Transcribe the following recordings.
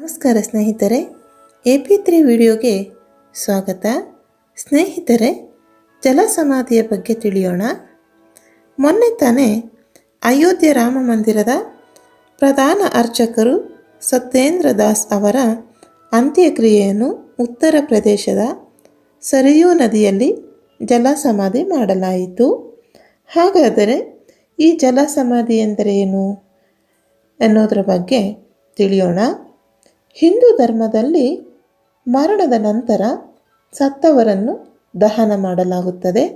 ನಮಸ್ಕಾರ ಸ್ನೇಹಿತರೆ, A P three ವಿಡಿಯೋಗೆ ಸ್ವಾಗತ. ಸ್ನೇಹಿತರೆ ಜಲ ಸಮಾಧಿಯ ಬಗ್ಗೆ ತಿಳಿಯೋಣ. ಮೊನ್ನೆ ತಾನೇ ಅಯೋಧ್ಯೆ ರಾಮ ಮಂದಿರದ ಪ್ರಧಾನ ಅರ್ಚಕರು ಸತ್ಯೇಂದ್ರ ದಾಸ್ ಅವರ ಅಂತ್ಯಕ್ರಿಯೆಯನ್ನು ಉತ್ತರ ಪ್ರದೇಶದ ಸರಿಯೂ ನದಿಯಲ್ಲಿ ಜಲ ಸಮಾಧಿ ಮಾಡಲಾಯಿತು. ಹಾಗಾದರೆ ಈ ಜಲ ಸಮಾಧಿ ಎಂದರೇನು ಅನ್ನೋದರ ಬಗ್ಗೆ ತಿಳಿಯೋಣ. ಹಿಂದೂ ಧರ್ಮದಲ್ಲಿ ಮರಣದ ನಂತರ ಸತ್ತವರನ್ನು ದಹನ ಮಾಡಲಾಗುತ್ತದೆ.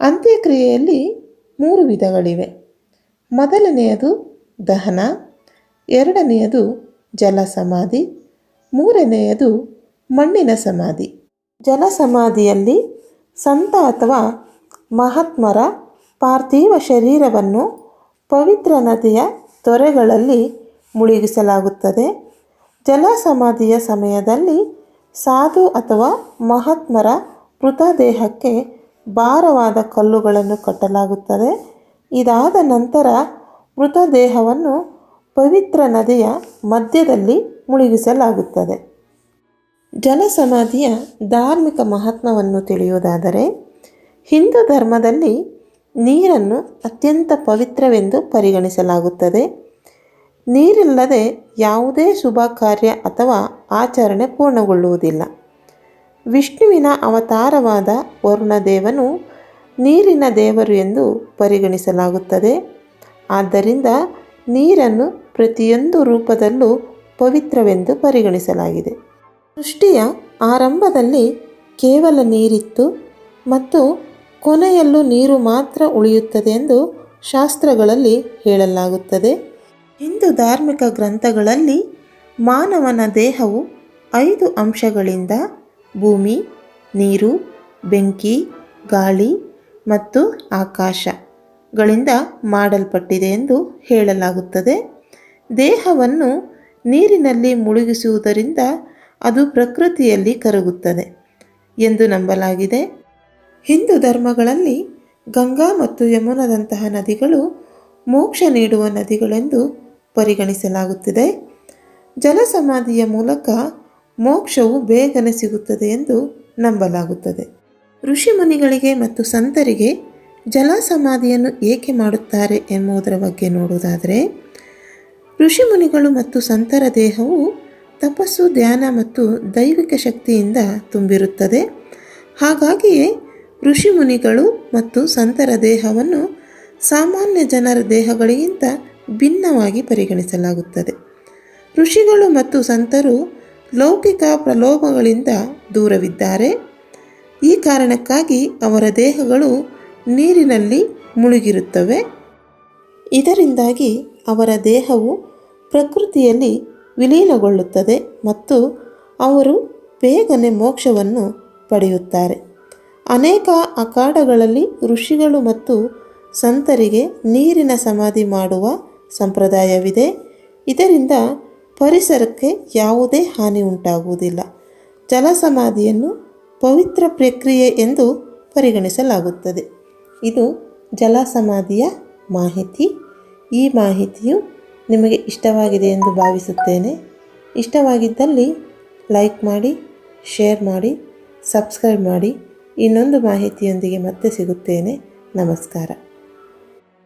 ಅಂತ್ಯಕ್ರಿಯೆಯಲ್ಲಿ ಮೂರು ವಿಧಗಳಿವೆ. ಮೊದಲನೆಯದು ದಹನ, ಎರಡನೆಯದು ಜಲಸಮಾಧಿ, ಮೂರನೆಯದು ಮಣ್ಣಿನ ಸಮಾಧಿ. ಜಲಸಮಾಧಿಯಲ್ಲಿ ಸಂತ ಅಥವಾ ಮಹಾತ್ಮರ ಪಾರ್ಥಿವ ಶರೀರವನ್ನು ಪವಿತ್ರ ನದಿಯ ತೊರೆಗಳಲ್ಲಿ ಮುಳುಗಿಸಲಾಗುತ್ತದೆ. ಜಲ ಸಮಾಧಿಯ ಸಮಯದಲ್ಲಿ ಸಾಧು ಅಥವಾ ಮಹಾತ್ಮರ ಮೃತದೇಹಕ್ಕೆ ಭಾರವಾದ ಕಲ್ಲುಗಳನ್ನು ಕಟ್ಟಲಾಗುತ್ತದೆ. ಇದಾದ ನಂತರ ಮೃತದೇಹವನ್ನು ಪವಿತ್ರ ನದಿಯ ಮಧ್ಯದಲ್ಲಿ ಮುಳುಗಿಸಲಾಗುತ್ತದೆ. ಜಲಸಮಾಧಿಯ ಧಾರ್ಮಿಕ ಮಹತ್ವವನ್ನು ತಿಳಿಯುವುದಾದರೆ, ಹಿಂದೂ ಧರ್ಮದಲ್ಲಿ ನೀರನ್ನು ಅತ್ಯಂತ ಪವಿತ್ರವೆಂದು ಪರಿಗಣಿಸಲಾಗುತ್ತದೆ. ನೀರಿಲ್ಲದೆ ಯಾವುದೇ ಶುಭ ಕಾರ್ಯ ಅಥವಾ ಆಚರಣೆ ಪೂರ್ಣಗೊಳ್ಳುವುದಿಲ್ಲ. ವಿಷ್ಣುವಿನ ಅವತಾರವಾದ ವರುಣದೇವನು ನೀರಿನ ದೇವರು ಎಂದು ಪರಿಗಣಿಸಲಾಗುತ್ತದೆ. ಆದ್ದರಿಂದ ನೀರನ್ನು ಪ್ರತಿಯೊಂದು ರೂಪದಲ್ಲೂ ಪವಿತ್ರವೆಂದು ಪರಿಗಣಿಸಲಾಗಿದೆ. ಸೃಷ್ಟಿಯ ಆರಂಭದಲ್ಲಿ ಕೇವಲ ನೀರಿತ್ತು ಮತ್ತು ಕೊನೆಯಲ್ಲೂ ನೀರು ಮಾತ್ರ ಉಳಿಯುತ್ತದೆ ಎಂದು ಶಾಸ್ತ್ರಗಳಲ್ಲಿ ಹೇಳಲಾಗುತ್ತದೆ. ಹಿಂದೂ ಧಾರ್ಮಿಕ ಗ್ರಂಥಗಳಲ್ಲಿ ಮಾನವನ ದೇಹವು ಐದು ಅಂಶಗಳಿಂದ ಭೂಮಿ, ನೀರು, ಬೆಂಕಿ, ಗಾಳಿ ಮತ್ತು ಆಕಾಶಗಳಿಂದ ಮಾಡಲ್ಪಟ್ಟಿದೆ ಎಂದು ಹೇಳಲಾಗುತ್ತದೆ. ದೇಹವನ್ನು ನೀರಿನಲ್ಲಿ ಮುಳುಗಿಸುವುದರಿಂದ ಅದು ಪ್ರಕೃತಿಯಲ್ಲಿ ಕರಗುತ್ತದೆ ಎಂದು ನಂಬಲಾಗಿದೆ. ಹಿಂದೂ ಧರ್ಮಗಳಲ್ಲಿ ಗಂಗಾ ಮತ್ತು ಯಮುನದಂತಹ ನದಿಗಳು ಮೋಕ್ಷ ನೀಡುವ ನದಿಗಳೆಂದು ಪರಿಗಣಿಸಲಾಗುತ್ತಿದೆ. ಜಲಸಮಾಧಿಯ ಮೂಲಕ ಮೋಕ್ಷವು ಬೇಗನೆ ಸಿಗುತ್ತದೆ ಎಂದು ನಂಬಲಾಗುತ್ತದೆ. ಋಷಿಮುನಿಗಳಿಗೆ ಮತ್ತು ಸಂತರಿಗೆ ಜಲಸಮಾಧಿಯನ್ನು ಏಕೆ ಮಾಡುತ್ತಾರೆ ಎಂಬುದರ ಬಗ್ಗೆ ನೋಡುವುದಾದರೆ, ಋಷಿಮುನಿಗಳು ಮತ್ತು ಸಂತರ ದೇಹವು ತಪಸ್ಸು, ಧ್ಯಾನ ಮತ್ತು ದೈವಿಕ ಶಕ್ತಿಯಿಂದ ತುಂಬಿರುತ್ತದೆ. ಹಾಗಾಗಿಯೇ ಋಷಿಮುನಿಗಳು ಮತ್ತು ಸಂತರ ದೇಹವನ್ನು ಸಾಮಾನ್ಯ ಜನರ ದೇಹಗಳಿಗಿಂತ ಭಿನ್ನವಾಗಿ ಪರಿಗಣಿಸಲಾಗುತ್ತದೆ. ಋಷಿಗಳು ಮತ್ತು ಸಂತರು ಲೌಕಿಕ ಪ್ರಲೋಭಗಳಿಂದ ದೂರವಿದ್ದಾರೆ. ಈ ಕಾರಣಕ್ಕಾಗಿ ಅವರ ದೇಹಗಳು ನೀರಿನಲ್ಲಿ ಮುಳುಗಿರುತ್ತವೆ. ಇದರಿಂದಾಗಿ ಅವರ ದೇಹವು ಪ್ರಕೃತಿಯಲ್ಲಿ ವಿಲೀನಗೊಳ್ಳುತ್ತದೆ ಮತ್ತು ಅವರು ಬೇಗನೆ ಮೋಕ್ಷವನ್ನು ಪಡೆಯುತ್ತಾರೆ. ಅನೇಕ ಅಖಾಡಗಳಲ್ಲಿ ಋಷಿಗಳು ಮತ್ತು ಸಂತರಿಗೆ ನೀರಿನ ಸಮಾಧಿ ಮಾಡುವ ಸಂಪ್ರದಾಯವಿದೆ. ಇದರಿಂದ ಪರಿಸರಕ್ಕೆ ಯಾವುದೇ ಹಾನಿ ಉಂಟಾಗುವುದಿಲ್ಲ. ಜಲಸಮಾಧಿಯನ್ನು ಪವಿತ್ರ ಪ್ರಕ್ರಿಯೆ ಎಂದು ಪರಿಗಣಿಸಲಾಗುತ್ತದೆ. ಇದು ಜಲಸಮಾಧಿಯ ಮಾಹಿತಿ. ಈ ಮಾಹಿತಿಯು ನಿಮಗೆ ಇಷ್ಟವಾಗಿದೆ ಎಂದು ಭಾವಿಸುತ್ತೇನೆ. ಇಷ್ಟವಾಗಿದ್ದಲ್ಲಿ ಲೈಕ್ ಮಾಡಿ, ಶೇರ್ ಮಾಡಿ, ಸಬ್ಸ್ಕ್ರೈಬ್ ಮಾಡಿ. ಇನ್ನೊಂದು ಮಾಹಿತಿಯೊಂದಿಗೆ ಮತ್ತೆ ಸಿಗುತ್ತೇನೆ. ನಮಸ್ಕಾರ.